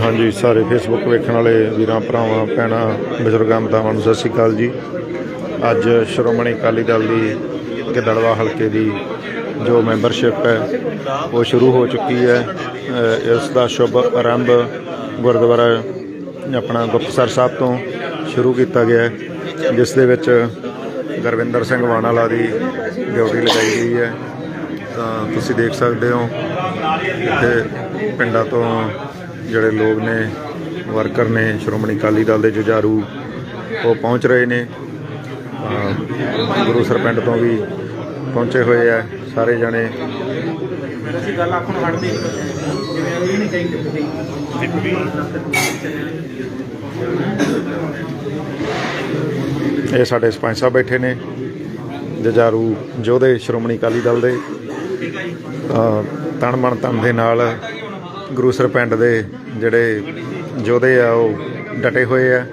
ਹਾਂਜੀ, ਸਾਰੇ ਫੇਸਬੁੱਕ ਵੇਖਣ ਵਾਲੇ ਵੀਰਾਂ, ਭਰਾਵਾਂ, ਭੈਣਾਂ, ਬਜ਼ੁਰਗਾਂ, ਮਾਤਾਵਾਂ ਨੂੰ ਸਤਿ ਸ਼੍ਰੀ ਅਕਾਲ ਜੀ। ਅੱਜ ਸ਼੍ਰੋਮਣੀ ਅਕਾਲੀ ਦਲ ਦੀ ਗਿੱਦੜਵਾ ਹਲਕੇ ਦੀ ਜੋ ਮੈਂਬਰਸ਼ਿਪ ਹੈ, ਉਹ ਸ਼ੁਰੂ ਹੋ ਚੁੱਕੀ ਹੈ। ਇਸ ਦਾ ਸ਼ੁਭ ਆਰੰਭ ਗੁਰਦੁਆਰਾ ਆਪਣਾ ਗੁਪਤਸਰ ਸਾਹਿਬ ਤੋਂ ਸ਼ੁਰੂ ਕੀਤਾ ਗਿਆ ਜਿਸ ਦੇ ਵਿੱਚ ਗੁਰਵਿੰਦਰ ਸਿੰਘ ਵਾਣਾਲਾ ਦੀ ਡਿਊਟੀ ਲਗਾਈ ਗਈ ਹੈ। ਤਾਂ ਤੁਸੀਂ ਦੇਖ ਸਕਦੇ ਹੋ, ਇੱਥੇ ਪਿੰਡਾਂ ਤੋਂ ਜਿਹੜੇ ਲੋਕ ਨੇ ਵਰਕਰ ਨੇ, ਸ਼੍ਰੋਮਣੀ ਅਕਾਲੀ ਦਲ ਦੇ ਜੁਝਾਰੂ, ਉਹ ਪਹੁੰਚ ਰਹੇ ਨੇ। ਤਾਂ ਗੁਰੂ ਸਰਪਿੰਡ ਤੋਂ ਵੀ ਪਹੁੰਚੇ ਹੋਏ ਆ ਸਾਰੇ ਜਣੇ। ਅਸੀਂ ਗੱਲ ਆਖਣ ਹਟਦੇ ਜਿਵੇਂ ਉਹ ਨਹੀਂ ਕਹੀ ਕਿਤੇ ਇਹ ਸਾਡੇ ਸਰਪੰਚ ਸਾਹਿਬ ਬੈਠੇ ਨੇ, ਜਜ਼ਾਰੂ ਯੋਧੇ, ਸ਼੍ਰੋਮਣੀ ਅਕਾਲੀ ਦਲ ਦੇ ਤਣ ਤਾਂ ਤਨ ਦੇ ਨਾਲ ਗੁਰੂ ਪਿੰਡ ਦੇ ਜਿਹੜੇ ਯੋਧੇ ਆ, ਉਹ ਡਟੇ ਹੋਏ ਆ।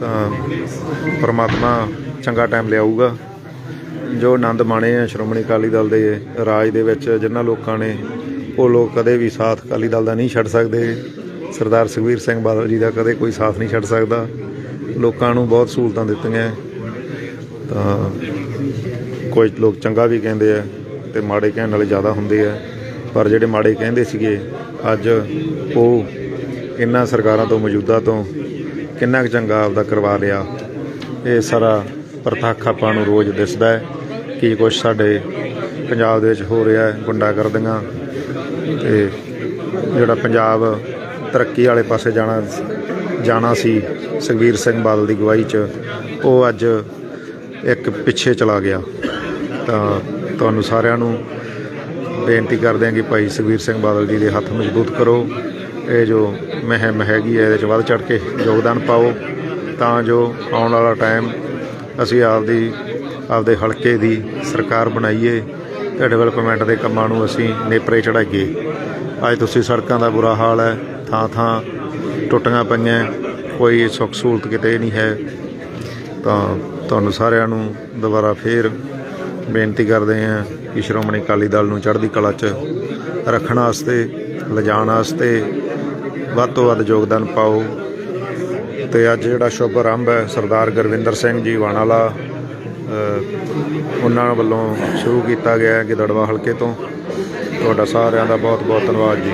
ਤਾਂ ਪਰਮਾਤਮਾ ਚੰਗਾ ਟਾਈਮ ਲਿਆਊਗਾ। ਜੋ ਆਨੰਦ ਮਾਣੇ ਆ ਸ਼੍ਰੋਮਣੀ ਅਕਾਲੀ ਦਲ ਦੇ ਰਾਜ ਦੇ ਵਿੱਚ, ਜਿਨ੍ਹਾਂ ਲੋਕਾਂ ਨੇ ਉਹ ਲੋਕ ਕਦੇ ਵੀ ਸਾਥ ਅਕਾਲੀ ਦਲ ਦਾ ਨਹੀਂ ਛੱਡ ਸਕਦੇ। ਸਰਦਾਰ ਸੁਖਬੀਰ ਸਿੰਘ ਬਾਦਲ ਜੀ ਦਾ ਕਦੇ ਕੋਈ ਸਾਥ ਨਹੀਂ ਛੱਡ ਸਕਦਾ। ਲੋਕਾਂ ਨੂੰ ਬਹੁਤ ਸਹੂਲਤਾਂ ਦਿੱਤੀਆਂ ਤਾਂ ਕੁਝ ਲੋਕ ਚੰਗਾ ਵੀ ਕਹਿੰਦੇ ਆ ਤੇ ਮਾੜੇ ਕਹਿਣ ਵਾਲੇ ਜ਼ਿਆਦਾ ਹੁੰਦੇ ਆ। ਪਰ ਜਿਹੜੇ ਮਾੜੇ ਕਹਿੰਦੇ ਸੀਗੇ, ਅੱਜ ਉਹ ਕਿੰਨਾ ਸਰਕਾਰਾਂ ਤੋਂ, ਮੌਜੂਦਾ ਤੋਂ ਕਿੰਨਾ ਕੁ ਚੰਗਾ ਆਪਦਾ ਕਰਵਾ ਲਿਆ। ਇਹ ਸਾਰਾ ਪ੍ਰਤੱਖ ਆਪਾਂ ਨੂੰ ਰੋਜ਼ ਦਿਸਦਾ ਹੈ ਕੀ ਕੁਛ ਸਾਡੇ ਪੰਜਾਬ ਦੇ ਵਿੱਚ ਹੋ ਰਿਹਾ ਹੈ, ਗੁੰਡਾਗਰਦੀਆਂ ਤੇ ਜਿਹੜਾ ਪੰਜਾਬ ਤਰੱਕੀ ਵਾਲੇ ਪਾਸੇ ਜਾਣਾ ਜਾਣਾ ਸੀ ਸੁਖਬੀਰ ਸਿੰਘ ਬਾਦਲ ਦੀ ਗਵਾਹੀ 'ਚ, ਉਹ ਅੱਜ ਇੱਕ ਪਿੱਛੇ ਚਲਾ ਗਿਆ। ਤਾਂ ਤੁਹਾਨੂੰ ਸਾਰਿਆਂ ਨੂੰ ਬੇਨਤੀ ਕਰਦੇ ਹਾਂ ਕਿ ਭਾਈ ਸੁਖਬੀਰ ਸਿੰਘ ਬਾਦਲ ਜੀ ਦੇ ਹੱਥ ਮਜ਼ਬੂਤ ਕਰੋ। ਇਹ ਜੋ ਮਹਿਮ ਹੈਗੀ ਹੈ, ਇਹਦੇ 'ਚ ਵੱਧ ਚੜ ਕੇ ਯੋਗਦਾਨ ਪਾਓ। ਤਾਂ ਜੋ ਆਉਣ ਵਾਲਾ ਟਾਈਮ ਅਸੀਂ ਆਪਦੀ, ਆਪਦੇ ਹਲਕੇ ਦੀ ਸਰਕਾਰ ਬਣਾਈਏ, ਤੇ ਡਿਵੈਲਪਮੈਂਟ ਦੇ ਕੰਮਾਂ ਨੂੰ ਅਸੀਂ ਨੇਪਰੇ ਚੜਾਈਏ ਅੱਜ ਤੁਸੀਂ ਸੜਕਾਂ ਦਾ ਬੁਰਾ ਹਾਲ ਹੈ ਥਾਂ ਥਾਂ ਟੁੱਟੀਆਂ ਪਈਆਂ, ਕੋਈ ਸੁੱਖ ਸਹੂਲਤ ਕਿਤੇ ਨਹੀਂ ਹੈ, ਤਾਂ ਤੁਹਾਨੂੰ ਸਾਰਿਆਂ ਨੂੰ ਦੁਬਾਰਾ ਫੇਰ ਬੇਨਤੀ ਕਰਦੇ ਹਾਂ ਕਿ ਸ਼੍ਰੋਮਣੀ ਅਕਾਲੀ ਦਲ ਨੂੰ ਚੜ੍ਹਦੀ ਕਲਾ 'ਚ ਰੱਖਣ ਵਾਸਤੇ, ਲਿਜਾਣ ਵਾਸਤੇ ਵੱਧ ਤੋਂ ਵੱਧ ਯੋਗਦਾਨ ਪਾਓ। ਤੇ ਅੱਜ ਜਿਹੜਾ ਸ਼ੁਭ ਆਰੰਭ ਹੈ, ਸਰਦਾਰ ਗੁਰਵਿੰਦਰ ਸਿੰਘ ਜੀ ਵਾਣਾਲਾ ਉਹਨਾਂ ਵੱਲੋਂ ਸ਼ੁਰੂ ਕੀਤਾ ਗਿਆ ਹੈ ਗਿੱਦੜਵਾ ਹਲਕੇ ਤੋਂ। ਤੁਹਾਡਾ ਸਾਰਿਆਂ ਦਾ ਬਹੁਤ ਬਹੁਤ ਧੰਨਵਾਦ ਜੀ।